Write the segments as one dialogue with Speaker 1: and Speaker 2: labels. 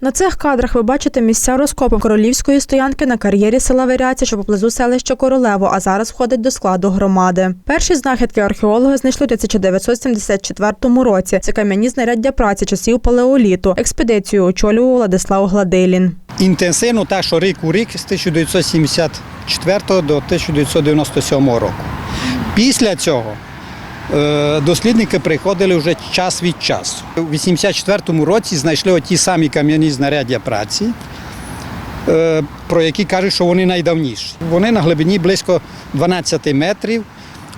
Speaker 1: На цих кадрах ви бачите місця розкопу королівської стоянки на кар'єрі села Виряця, що поблизу селища Королево, а зараз входить до складу громади. Перші знахідки археологи знайшли у 1974 році. Це кам'яні знаряддя праці часів палеоліту. Експедицію очолював Владислав Гладилін.
Speaker 2: Інтенсивно так, що рік у рік з 1974 до 1997 року. Після цього дослідники приходили вже час від часу. У 1984 році знайшли оті самі кам'яні знаряддя праці, е, про які кажуть, що вони найдавніші. Вони на глибині близько 12 метрів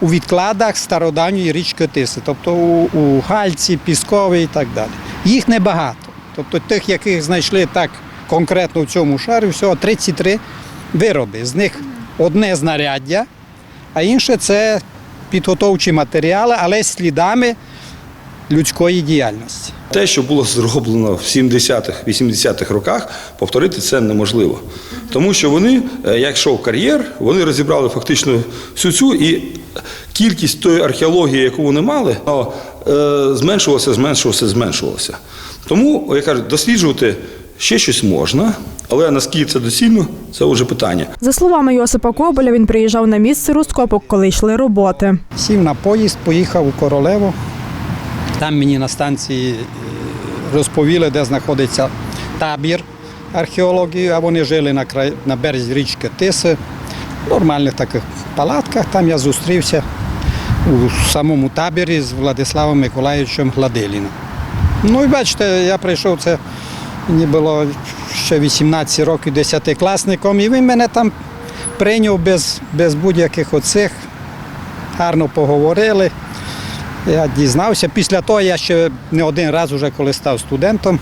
Speaker 2: у відкладах стародавньої річки Тиси, тобто у, у Гальці, Пісковій і так далі. Їх небагато. Тобто тих, яких знайшли так конкретно в цьому шарі, всього 33 вироби. З них одне знаряддя, а інше це підготовчі матеріали, але слідами людської діяльності.
Speaker 3: Те, що було зроблено в 70-х, 80-х роках, повторити це неможливо. Тому що вони, е, як йшов кар'єр, вони розібрали фактично всю цю і кількість тої археології, яку вони мали, е, зменшувалася, зменшувалася, зменшувалася. Тому, я кажу, досліджувати ще щось можна, але наскільки це доцільно, це вже питання.
Speaker 1: За словами Йосипа Коболя, він приїжджав на місце розкопок, коли йшли роботи.
Speaker 2: Сів на поїзд, поїхав у Королево. Там мені на станції е, розповіли, де знаходиться табір археології, а вони жили на, край, на березі річки Тиси, в нормальних таких палатках. Там я зустрівся у самому таборі з Владиславом Миколаївичем Гладиліном. Ну і бачите, я прийшов це, мені було ще 18 років десятикласником, і він мене там прийняв без, без будь-яких оцих гарно поговорили. Я дізнався. Після того я ще не один раз, уже коли став студентом,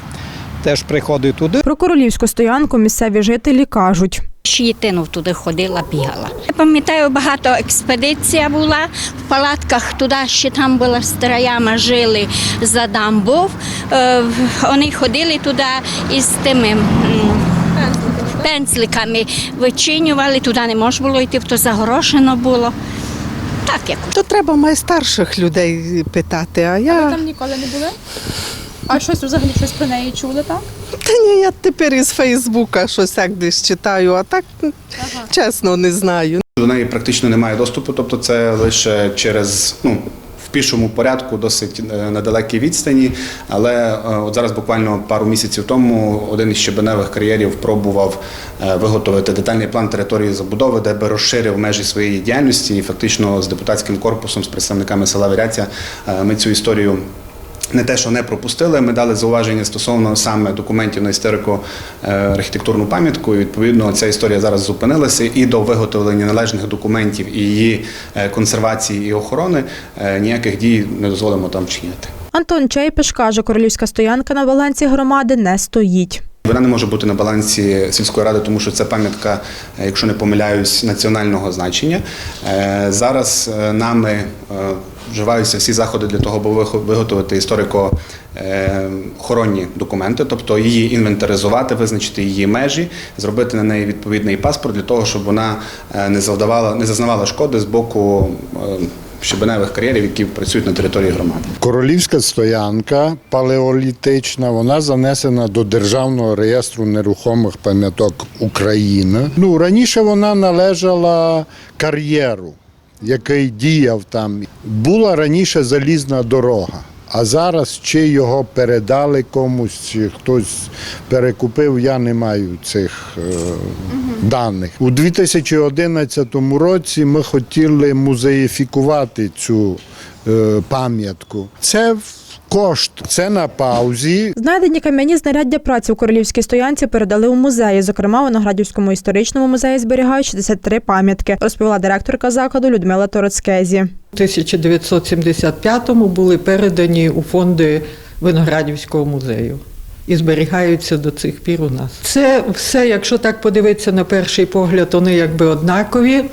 Speaker 2: теж приходив туди.
Speaker 1: Про королівську стоянку місцеві жителі кажуть.
Speaker 4: Щітину туди ходила, бігала. Я пам'ятаю, багато експедиція була в палатках туди, ще там була стара яма, жили за дамбов. Е, Вони ходили туди із тими. Пензликами вичинювали, туди не можна було йти, то загорошено було. Так як.
Speaker 5: То треба майстарших людей питати, а
Speaker 6: Ви
Speaker 5: я
Speaker 6: там ніколи не були? А щось взагалі щось про неї чули, так?
Speaker 5: Та ні, я тепер із Фейсбука щось як десь читаю, а так чесно не знаю.
Speaker 7: До неї практично немає доступу, тобто це лише через ну. В пішому порядку досить е, на далекій відстані, але е, от зараз буквально пару місяців тому один із щебеневих кар'єрів пробував е, виготовити детальний план території забудови, де би розширив межі своєї діяльності. І фактично з депутатським корпусом, з представниками села Віряця ми цю історію не те, що не пропустили, ми дали зауваження стосовно саме документів на історико-архітектурну пам'ятку. І відповідно ця історія зараз зупинилася і до виготовлення належних документів і її е, консервації і охорони е, ніяких дій не дозволимо там чинити.
Speaker 1: Антон Чайпиш каже, королівська стоянка на балансі громади не стоїть.
Speaker 7: Вона не може бути на балансі сільської ради, тому що це пам'ятка, е, якщо не помиляюсь, національного значення. Е, Зараз е, нами вживаються всі заходи для того, аби виготовити історико-охоронні документи, тобто її інвентаризувати, визначити її межі, зробити на неї відповідний паспорт для того, щоб вона не завдавала, не зазнавала шкоди з боку щебеневих кар'єрів, які працюють на території громади.
Speaker 8: Королівська стоянка палеолітична, вона занесена до Державного реєстру нерухомих пам'яток України. Ну, раніше вона належала кар'єру, який діяв там. Була раніше залізна дорога. А зараз чи його передали комусь, чи хтось перекупив, я не маю цих е, даних. У 2011 році ми хотіли музеїфікувати цю е, пам'ятку. Це кошт, це на паузі.
Speaker 1: Знайдені кам'яні знаряддя праці у королівській стоянці передали у музеї. Зокрема, у Виноградівському історичному музеї зберігають 63 пам'ятки, розповіла директорка закладу Людмила Тороцкезі.
Speaker 9: У 1975-му були передані у фонди Виноградівського музею і зберігаються до цих пір у нас. Це все, якщо так подивитися на перший погляд, вони якби однакові.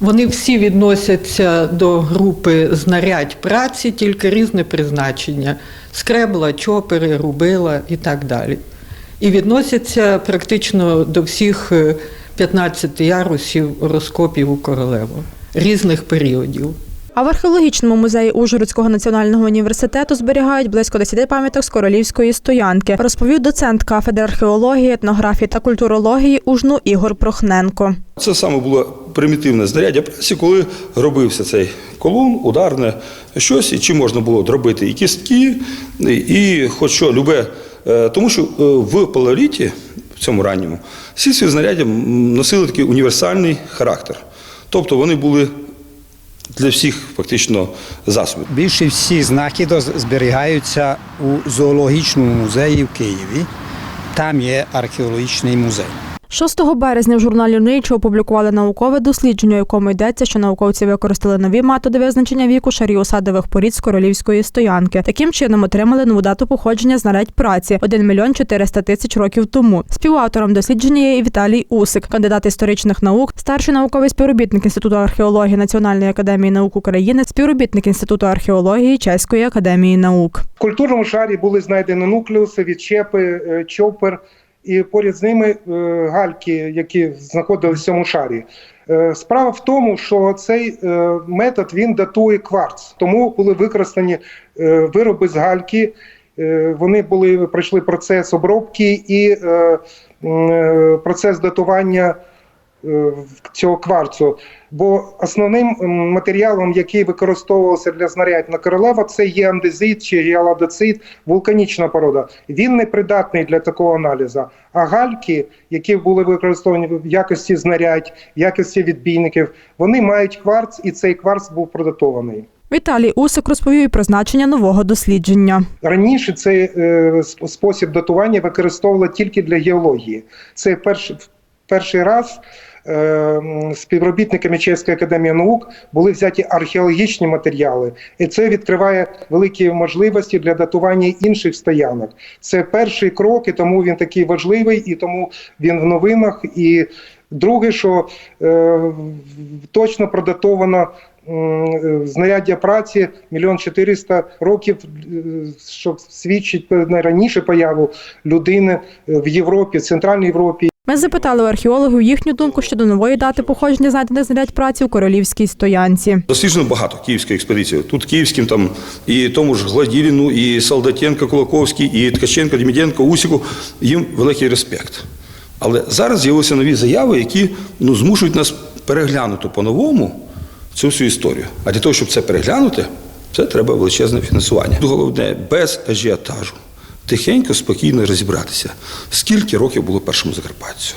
Speaker 9: Вони всі відносяться до групи знарядь праці, тільки різне призначення: скребла, чопери, рубила і так далі. І відносяться практично до всіх е, 15 ярусів розкопів у королево різних періодів.
Speaker 1: А в археологічному музеї Ужгородського національного університету зберігають близько 10 пам'яток з королівської стоянки, розповів доцент кафедри археології, етнографії та культурології УЖНУ Ігор Прохненко.
Speaker 3: Це саме було примітивне знаряддя праці, коли робився цей колун, ударне щось, і чим можна було зробити і кістки, і, і хоч що, любе. Е, Тому що е, в палеоліті, в цьому ранньому, всі ці знаряддя носили такий універсальний характер. Тобто вони були для всіх фактично засобів.
Speaker 2: Більше всі знаки зберігаються у зоологічному музеї в Києві. Там є археологічний музей.
Speaker 1: 6 березня в журналі Nature опублікували наукове дослідження, у якому йдеться, що науковці використали нові методи визначення віку шаріосадових порід з королівської стоянки. Таким чином отримали нову дату походження знарядь праці 1 мільйон 400 тисяч років тому. Співавтором дослідження є і Віталій Усик, кандидат історичних наук, старший науковий співробітник Інституту археології Національної академії наук України, співробітник Інституту археології Чеської академії наук.
Speaker 10: В культурному шарі були знайдені нуклеуси, відчепи, е, чопер, і поряд з ними е, гальки, які знаходилися в цьому шарі. Е, Справа в тому, що цей е, метод він датує кварц, тому були використані вироби з гальки. Вони були пройшли процес обробки і процес датування цього кварцу. Бо основним матеріалом, який використовувався для знарядь на королева, це є андезит чи гіаладоцит, вулканічна порода. Він не придатний для такого аналізу. А гальки, які були використані в якості знарядь, в якості відбійників, вони мають кварц, і цей кварц був продатований.
Speaker 1: Віталій Усик розповів і про значення нового дослідження.
Speaker 10: Раніше цей е, спосіб датування використовували тільки для геології. Це перший, перший раз е, співробітниками Чеської академії наук були взяті археологічні матеріали, і це відкриває великі можливості для датування інших стоянок. Це перший крок, і тому він такий важливий, і тому він в новинах. І друге, що е, точно продатовано е, знаряддя праці мільйон чотириста років, е, що свідчить найраніше появу людини в Європі, в Центральній Європі.
Speaker 1: Ми запитали у археологів їхню думку щодо нової дати походження знайдених знарядь праці у королівській стоянці.
Speaker 3: Досліджено багато київської експедиції. Тут київським там і тому ж Гладіліну, і Солдатенко, Кулаковський, і Ткаченко, Деміденко, Усіку. Їм великий респект. Але зараз з'явилися нові заяви, які ну, змушують нас переглянути по-новому цю всю історію. А для того, щоб це переглянути, це треба величезне фінансування. Головне, без ажіотажу. Тихенько, спокійно розібратися, скільки років було першому закарпатцю.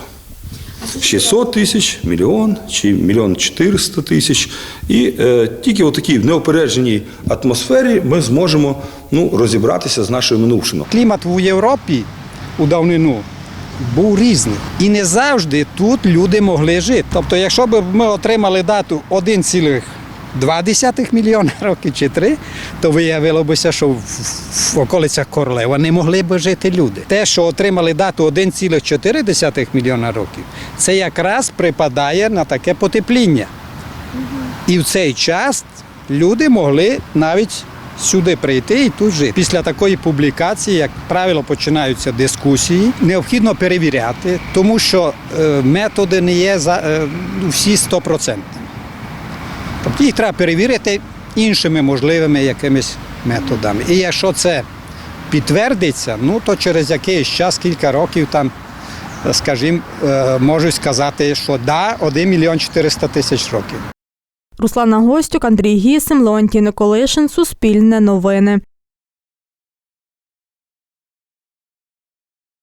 Speaker 3: 600 тисяч, мільйон чи мільйон 400 тисяч. І е, тільки в такій неопередженій атмосфері ми зможемо ну, розібратися з нашою минувшиною.
Speaker 2: Клімат в Європі у давнину був різний. І не завжди тут люди могли жити. Тобто, якщо б ми отримали дату 1,2 мільйона років чи 3, то виявило б, що в околицях Королева не могли б жити люди. Те, що отримали дату 1,4 мільйона років, це якраз припадає на таке потепління. І в цей час люди могли навіть сюди прийти і тут жити. Після такої публікації, як правило, починаються дискусії. Необхідно перевіряти, тому що е, методи не є е, всі 100%. Тобто їх треба перевірити іншими можливими якимись методами. І якщо це підтвердиться, ну то через якийсь час, кілька років там, скажімо, е, можуть сказати, що да, 1 мільйон 400 тисяч років.
Speaker 1: Руслана Гостюк, Андрій Гісим, Леонтій Николишин, Суспільне новини.